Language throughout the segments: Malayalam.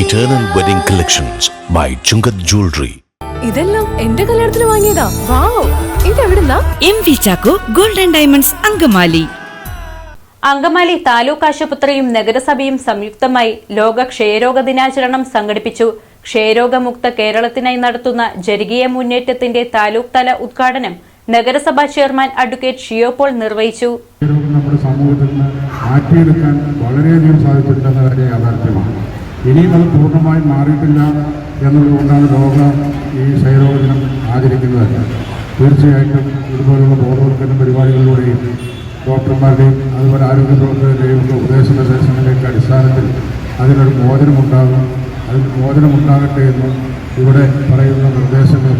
Eternal wedding collections by Chungath jewellery ഇതെല്ലാം എന്റെ കല്യാണത്തിന് വാങ്ങിയതാ. Wow ഇതെവിടുന്നാ? M V Chacko golden diamonds Angamaly. Angamaly taluk ആശുപത്രിയും നഗരസഭയും സംയുക്തമായി ലോക ക്ഷയരോഗ ദിനാചരണം സംഘടിപ്പിച്ചു. ക്ഷയരോഗമുക്ത കേരളത്തിനായി നടത്തുന്ന ജനകീയ മുന്നേറ്റത്തിന്റെ താലൂക്ക് തല ഉദ്ഘാടനം നഗരസഭാ ചെയർമാൻ അഡ്വക്കേറ്റ് ഷിയോപോൾ നിർവഹിച്ചു. നമ്മുടെ സമൂഹത്തിൽ നിന്ന് മാറ്റിയെടുക്കാൻ വളരെയധികം സാധിച്ചിട്ടുണ്ടെന്ന കാര്യം യാഥാർത്ഥ്യമാണ്. ഇനിയും അത് പൂർണമായും മാറിയിട്ടില്ല എന്നതുകൊണ്ടാണ് ലോക ഈ ക്ഷയരോഗ ദിനം ആചരിക്കുന്നത് തീർച്ചയായിട്ടും ഇതുപോലുള്ള ബോധവൽക്കരണ പരിപാടികളിലൂടെയും ഡോക്ടർമാരുടെയും അതുപോലെ ആരോഗ്യ പ്രവർത്തകരുടെയും ഒക്കെ ഉപദേശ നിർദ്ദേശങ്ങളിലേക്ക് അടിസ്ഥാനത്തിൽ അതിനൊരു മോചനമുണ്ടാകും. അതിന് മോചനമുണ്ടാകട്ടെ എന്ന് ഇവിടെ പറയുന്ന നിർദ്ദേശങ്ങൾ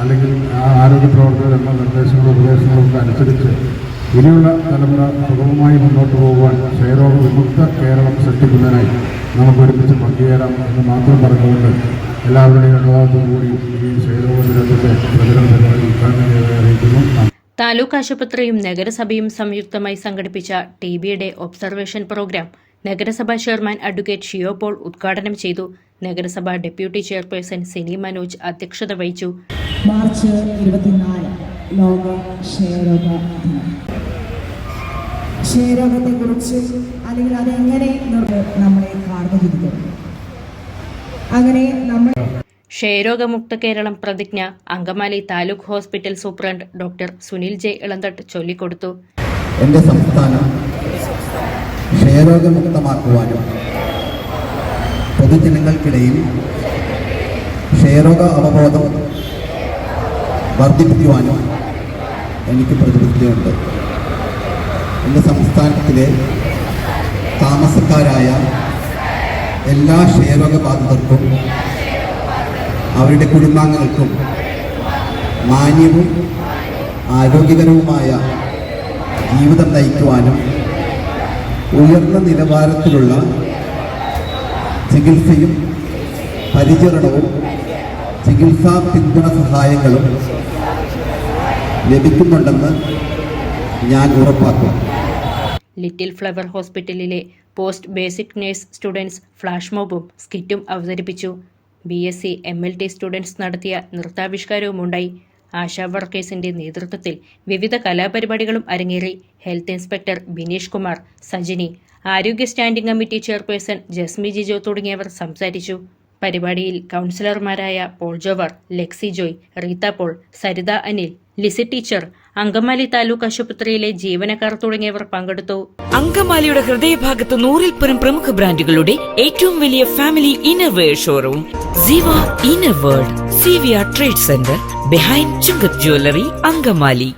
അല്ലെങ്കിൽ ആ ആരോഗ്യ പ്രവർത്തകർ എന്ന നിർദ്ദേശങ്ങളും ഉപദേശങ്ങളും ഒക്കെ അനുസരിച്ച് ഇനിയുള്ള തലമുറ സുഗമമായി മുന്നോട്ട് പോകുവാൻ ക്ഷയരോഗ വിമുക്ത കേരളം സൃഷ്ടിക്കുന്നതിനായി നമുക്ക് ഒരുമിച്ച് പങ്കുചേരാം എന്ന് മാത്രം പറഞ്ഞുകൊണ്ട് എല്ലാവരുടെയും അനുവാദത്തോടു കൂടി ഈ ക്ഷയരോഗ ദിനത്തിന്റെ പ്രചരണ പരിപാടി ഉദ്ഘാടനം ചെയ്തതായി അറിയിക്കുന്നു. താലൂക്ക് ആശുപത്രിയും നഗരസഭയും സംയുക്തമായി സംഘടിപ്പിച്ച ടി ബിയുടെ ഒബ്സർവേഷൻ പ്രോഗ്രാം നഗരസഭാ ചെയർമാൻ അഡ്വക്കേറ്റ് ഷിയോപോൾ ഉദ്ഘാടനം ചെയ്തു. നഗരസഭാ ഡെപ്യൂട്ടി ചെയർപേഴ്സൺ സിനി മനോജ് അധ്യക്ഷത വഹിച്ചു. മാർച്ച് ഇരുപത്തിനാല് ലോക ക്ഷയരോഗ ദിനം. ക്ഷയരോഗത്തെക്കുറിച്ച് അല്ലെങ്കിൽ അതെങ്ങനെ നമ്മളെ കാർന്നിരിക്കുന്നു അങ്ങനെ നമ്മൾ ക്ഷയരോഗമുക്ത കേരളം പ്രതിജ്ഞ Angamaly taluk hospital superintendent doctor Sunil J Elanthatt ചൊല്ലിക്കൊടുത്തു. എന്റെ സംസ്ഥാനം ക്ഷയരോഗമുക്തമാക്കുവാനും പൊതുജനങ്ങൾക്കിടയിൽ ക്ഷയരോഗ അവബോധം വർദ്ധിപ്പിക്കുവാനും എനിക്ക് പ്രതിബദ്ധതയുണ്ട് എന്റെ സംസ്ഥാനത്തിലെ താമസക്കാരായ എല്ലാ ക്ഷയരോഗബാധിതർക്കും അവരുടെ കുടുംബാംഗങ്ങൾക്കും മാന്യവും ആരോഗ്യകരവുമായ ജീവിതം നയിക്കുവാനും ഉയർന്ന നിലവാരത്തിലുള്ള ചികിത്സയും പരിചരണവും ചികിത്സാ പിന്തുണ സഹായങ്ങളും ലഭിക്കുന്നുണ്ടെന്ന് ഞാൻ ഉറപ്പാക്കും ലിറ്റിൽ ഫ്ലവർ ഹോസ്പിറ്റലിലെ post basic nurse students flash മോബും സ്കിറ്റും അവതരിപ്പിച്ചു. B S C M L T students നടത്തിയ നൃത്താവിഷ്കാരവുമുണ്ടായി. ആശാ വർക്കേഴ്സിന്റെ നേതൃത്വത്തിൽ വിവിധ കലാപരിപാടികളും അരങ്ങേറി. ഹെൽത്ത് ഇൻസ്പെക്ടർ ബിനീഷ് കുമാർ സജിനി ആരോഗ്യ standing committee chairperson Jasmi Jijo തുടങ്ങിയവർ സംസാരിച്ചു. പരിപാടിയിൽ കൗൺസിലർമാരായ Paul Jover Lexy Joy Reetha Paul Saritha Anil Lissy teacher Angamaly taluk ആശുപത്രിയിലെ ജീവനക്കാർ തുടങ്ങിയവർ പങ്കെടുത്തു. അങ്കമാലിയുടെ ഹൃദയഭാഗത്ത് നൂറിൽ പരം പ്രമുഖ ബ്രാൻഡുകളുടെ ഏറ്റവും വലിയ family innerwear showroom Siva inner world C V R trade centre behind Chungath jewellery Angamaly.